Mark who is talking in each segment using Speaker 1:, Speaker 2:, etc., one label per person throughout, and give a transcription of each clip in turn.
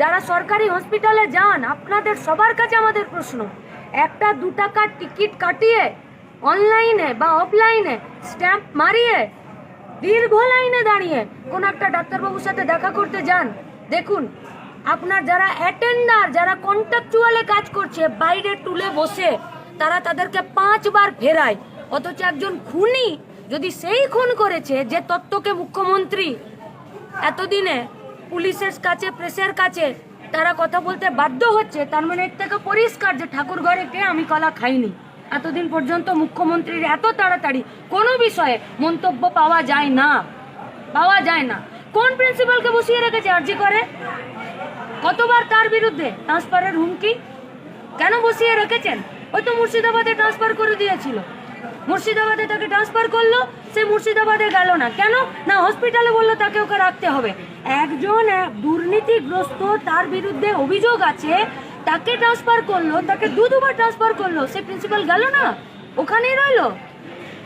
Speaker 1: যারা সরকারি হসপিটালে যান, আপনাদের সবার কাছে আমাদের প্রশ্ন। একটা দু টাকার টিকিট কাটিয়ে অনলাইনে বা অফলাইনে স্ট্যাম্প মারিয়ে দীর্ঘ লাইনে দাঁড়িয়ে কোন একটা ডাক্তারবাবুর সাথে দেখা করতে যান। দেখুন, আপনার যারা অ্যাটেন্ডার যারা কন্ট্রাকচুয়ালে কাজ করছে, বাইরে টুলে বসে, তারা তাদেরকে পাঁচবার ফেরায়। অথচ একজন খুনি যদি সেই খুন করেছে, যে তত্ত্বকে মুখ্যমন্ত্রী এতদিনে পুলিশের কাছে, প্রেসের কাছে তারা কথা বলতে বাধ্য হচ্ছে। তার মানে এর থেকে পরিষ্কার যে ঠাকুর ঘরে কে আমি কলা খাইনি। এতদিন পর্যন্ত মুখ্যমন্ত্রীর এত তাড়াতাড়ি কোনো বিষয়ে মন্তব্য পাওয়া যায় না। পাওয়া যায় না। কোন প্রিন্সিপালকে বসিয়ে রেখেছে আর্জি করে? কতবার তার বিরুদ্ধে ট্রান্সফারের হুমকি? কেন বসিয়ে রেখেছেন? ওই তো মুর্শিদাবাদে ট্রান্সফার করে দিয়েছিল। মুর্শিদাবাদে তাকে ট্রান্সফার করল, সে মুর্শিদাবাদে গেল না। কেন? না হসপিটালে বলল তাকে ওকে রাখতে হবে। একজন দুর্নীতিগ্রস্ত, তার বিরুদ্ধে অভিযোগ আছে, তাকে ট্রান্সফার করল, তাকে দু দুবার ট্রান্সফার করল, সে প্রিন্সিপাল গেল না? ওখানেই রইল।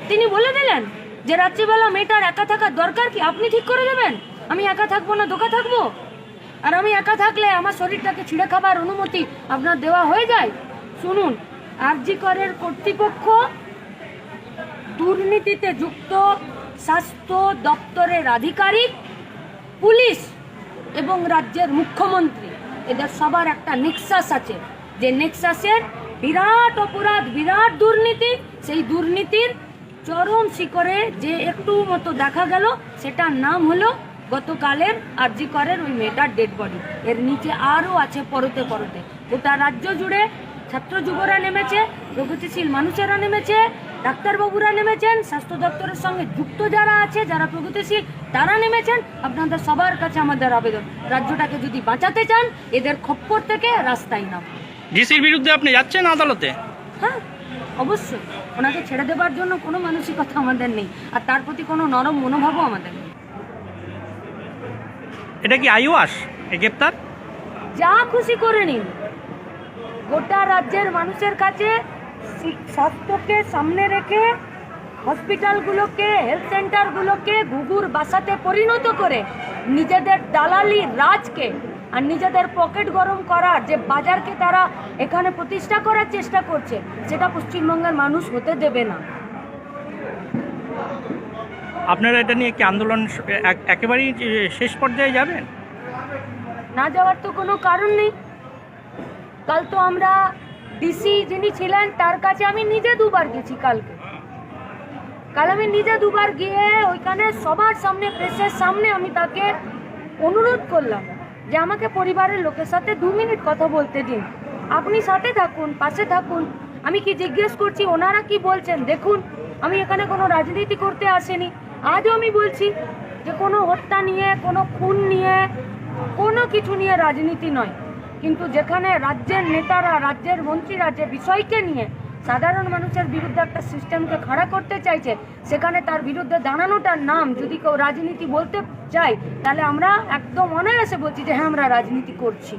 Speaker 1: তিনি বলে দিলেন যে, রাত্রিবেলা মেয়েটার একা থাকার দরকার কি? আপনি ঠিক করে দেবেন? আমি একা থাকব না দোকা থাকব? আর আমি একা থাকলে আমার শরীরটাকে ছিঁড়ে খাবার অনুমতি আপনার দেওয়া হয়ে যায়? শুনুন আরজি করের কর্তৃপক্ষ দুর্নীতিতে যুক্ত স্বাস্থ্য দপ্তরের আধিকারিক, পুলিশ এবং রাজ্যের মুখ্যমন্ত্রী। এদের সবার একটা নেক্সাস আছে। যে নেক্সাসের বিরাট অপরাধ, বিরাট দুর্নীতি, সেই দুর্নীতির চরম শিখরে যে একটু মতো দেখা গেল, সেটার নাম হলো গতকালের আরজি করের ওই মেয়েটার ডেড বডি এর নিচে আরও আছে পরতে পরতে। গোটা রাজ্য জুড়ে ছাত্র যুবরা নেমেছে প্রগতিশীল মানুষেরা নেমেছে ডাক্তারবাবুরা নেমেছেন স্বাস্থ্য দপ্তরের সঙ্গে যুক্ত যারা আছে যারা প্রগতিশীল তারা নেমেছেন। আপনাদের সবার কাছে আমাদের আবেদন। রাজ্যটাকে যদি বাঁচাতে চান এদের খপ্পর থেকে রাস্তায় নাম
Speaker 2: ডিসির বিরুদ্ধে আপনি যাচ্ছেন আদালতে?
Speaker 1: হ্যাঁ অবশ্যই। ওনাকে ছেড়ে দেবার জন্য কোনো মানসিকতা আমাদের নেই আর তার প্রতি কোনো নরম মনোভাবও আমাদের নেই।
Speaker 2: এটা কি আইওয়াস গ্রেপ্তার?
Speaker 1: যা খুশি করে নিন। গোটা রাজ্যের মানুষের কাছে স্বাস্থ্যকে সামনে রেখে হসপিটালগুলোকে হেলথ সেন্টারগুলোকে ঘুঘুর বাসাতে পরিণত করে নিজেদের দালালি রাজকে আর নিজেদের পকেট গরম করার যে বাজারকে তারা এখানে প্রতিষ্ঠা করার চেষ্টা করছে সেটা পশ্চিমবঙ্গের মানুষ হতে দেবে না।
Speaker 2: আপনারা এটা নিয়ে কি আন্দোলন এক- একেবারেই শেষ পর্যায়ে যাবেন?
Speaker 1: না যাওয়ার তো কোনো কারণ নেই। কাল তো আমরা ডিসি যিনি ছিলেন, তার কাছে আমি নিজে দুবার গেছি কালকে। কাল আমি নিজে দুবার গিয়ে ওইখানে সবার সামনে প্রেসের সামনে আমি তাকে অনুরোধ করলাম যে আমাকে পরিবারের লোকের সাথে দু মিনিট কথা বলতে দিন। আপনি সাথে থাকুন, পাশে থাকুন। আমি কি জিজ্ঞেস করছি, ওনারা কি বলছেন? দেখুন, আমি এখানে কোনো রাজনীতি করতে আসেনি। আজও আমি বলছি যে কোনো হত্যা নিয়ে, কোনো খুন নিয়ে, কোনো কিছু নিয়ে রাজনীতি নয়। কিন্তু যেখানে রাজ্যের নেতারা, রাজ্যের মন্ত্রীরা যে বিষয়কে নিয়ে সাধারণ মানুষের বিরুদ্ধে একটা সিস্টেমকে খাড়া করতে চাইছে, সেখানে তার বিরুদ্ধে দাঁড়ানোটার নাম যদি কেউ রাজনীতি বলতে চায়, তাহলে আমরা একদম অনায়াসে বলছি যে হ্যাঁ আমরা রাজনীতি করছি।